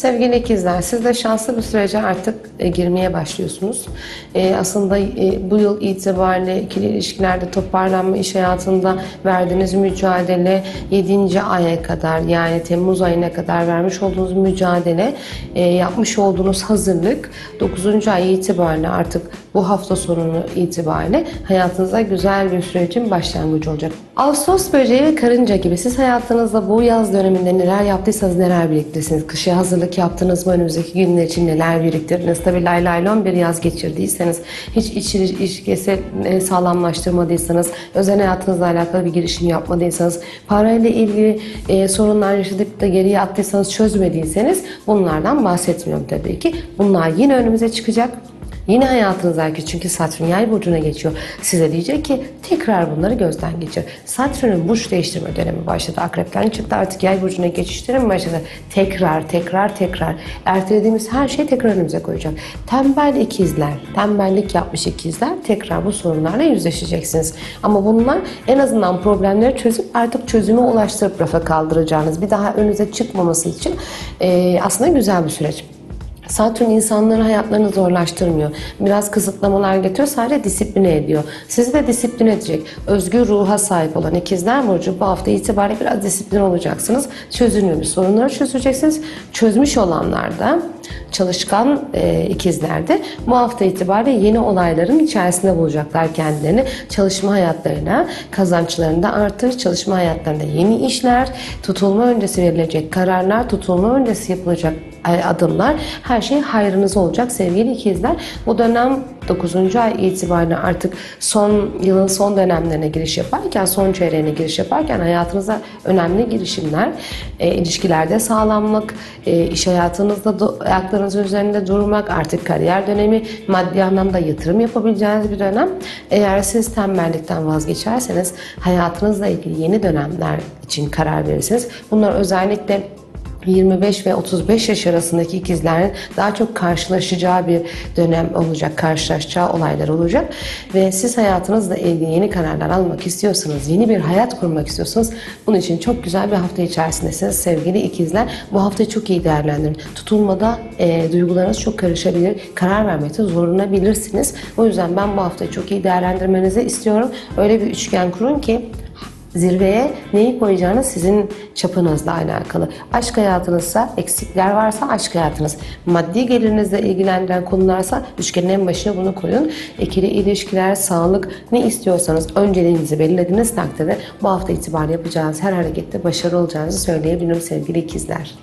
Sevgili ikizler, siz de şanslı bir sürece artık e, girmeye başlıyorsunuz. E, aslında e, bu yıl itibariyle ikili ilişkilerde toparlanma, iş hayatında verdiğiniz mücadele 7. aya kadar yani Temmuz ayına kadar vermiş olduğunuz mücadele, e, yapmış olduğunuz hazırlık 9. ay itibariyle artık bu hafta sonunu itibariyle hayatınıza güzel bir sürecin başlangıcı olacak. Ağustos böceği ve karınca gibi siz hayatınızda bu yaz döneminde neler yaptıysanız neler biriktirsiniz. Kışa hazırlık yaptınız mı? Önümüzdeki günler için neler biriktirdiniz? Tabii lay lay lon bir yaz geçirdiyseniz, hiç iç ilişkisi e, sağlamlaştırmadıysanız, özel hayatınızla alakalı bir girişim yapmadıysanız, parayla ilgili e, sorunlar yaşadık da geriye attıysanız çözmediyseniz bunlardan bahsetmiyorum tabii ki. Bunlar yine önümüze çıkacak. Yine hayatınızdaki çünkü Satürn yay burcuna geçiyor. Size diyecek ki tekrar bunları gözden geçir. Satürn'ün burç değiştirme dönemi başladı. Akrepten çıktı artık yay burcuna geçişlerim başladı. Tekrar, tekrar, tekrar. Ertelediğimiz her şeyi tekrar önümüze koyacak. Tembel ikizler, tembellik yapmış ikizler tekrar bu sorunlarla yüzleşeceksiniz. Ama bunlar en azından problemleri çözüp artık çözüme ulaştırıp rafa kaldıracağınız, bir daha önünüze çıkmaması için e, aslında güzel bir süreç. Satürn insanların hayatlarını zorlaştırmıyor. Biraz kısıtlamalar getiriyor, sadece disipline ediyor. Sizi de disiplin edecek. Özgür ruha sahip olan ikizler burcu bu hafta itibariyle biraz disiplin olacaksınız. Çözülmemiş sorunları çözeceksiniz. Çözmüş olanlar da çalışkan e, ikizlerde bu hafta itibariyle yeni olayların içerisinde bulacaklar kendilerini. Çalışma hayatlarına, kazançlarında artış, çalışma hayatlarında yeni işler, tutulma öncesi verilecek kararlar, tutulma öncesi yapılacak adımlar her şey hayrınıza olacak sevgili ikizler. Bu dönem 9. ay itibariyle artık son yılın son dönemlerine giriş yaparken, son çeyreğine giriş yaparken hayatınıza önemli girişimler, e, ilişkilerde sağlamlık, e, iş hayatınızda ayaklarınızın üzerinde durmak, artık kariyer dönemi, maddi anlamda yatırım yapabileceğiniz bir dönem. Eğer siz tembellikten vazgeçerseniz hayatınızla ilgili yeni dönemler için karar verirsiniz. Bunlar özellikle 25 ve 35 yaş arasındaki ikizlerin daha çok karşılaşacağı bir dönem olacak, karşılaşacağı olaylar olacak ve siz hayatınızla ilgili yeni kararlar almak istiyorsanız, yeni bir hayat kurmak istiyorsanız bunun için çok güzel bir hafta içerisindesiniz sevgili ikizler. Bu haftayı çok iyi değerlendirin. Tutulmada e, duygularınız çok karışabilir, karar vermekte zorlanabilirsiniz. O yüzden ben bu haftayı çok iyi değerlendirmenizi istiyorum. Öyle bir üçgen kurun ki Zirveye neyi koyacağınız sizin çapınızla alakalı. Aşk hayatınızsa eksikler varsa aşk hayatınız. Maddi gelirinizle ilgilendiren konularsa üçgenin en başına bunu koyun. İkili ilişkiler, sağlık ne istiyorsanız önceliğinizi belirlediğiniz takdirde bu hafta itibariyle yapacağınız her harekette başarılı olacağınızı söyleyebilirim sevgili ikizler.